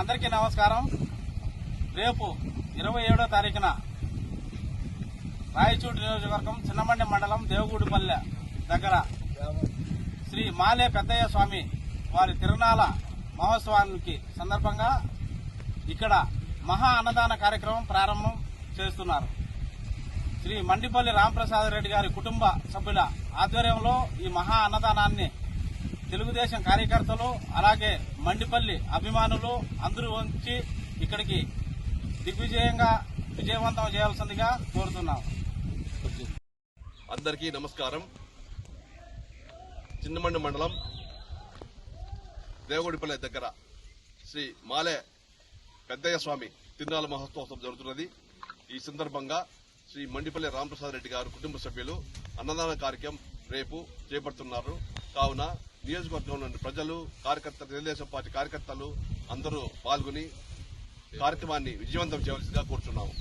అందరికీ నమస్కారం. రేపు ఇరవై ఏడో తారీఖున రాయచూటి నియోజకవర్గం చిన్నమండి మండలం దేవగూడిపల్లె దగ్గర శ్రీ మాలే పెద్దయ్య స్వామి వారి తిరునాల మహోత్సవానికి సందర్భంగా ఇక్కడ మహా అన్నదాన కార్యక్రమం ప్రారంభం చేస్తున్నారు. శ్రీ మండిపల్లి రామప్రసాద్ రెడ్డి గారి కుటుంబ సభ్యుల ఆధ్వర్యంలో ఈ మహా అన్నదానాన్ని తెలుగుదేశం కార్యకర్తలు అలాగే మండిపల్లి అభిమానులు అందరూ వచ్చి ఇక్కడికి దిగ్విజయంగా విజయవంతం చేయాల్సిందిగా కోరుతున్నాం. అందరికీ నమస్కారం. చిన్నమండి మండలం దేవుడిపల్లె దగ్గర శ్రీ మాలే పెద్దయ్య స్వామి తిరునాళ్ళ మహోత్సవం జరుగుతున్నది. ఈ సందర్భంగా శ్రీ మండిపల్లి రామప్రసాద్ రెడ్డి గారు కుటుంబ సభ్యులు అన్నదాన కార్యక్రమం రేపు చేపడుతున్నారు. కావున నియోజకవర్గంలోని ప్రజలు కార్యకర్తలు తెలుగుదేశం పార్టీ కార్యకర్తలు అందరూ పాల్గొని కార్యక్రమాన్ని విజయవంతం చేయవలసిందిగా కోరుతున్నాము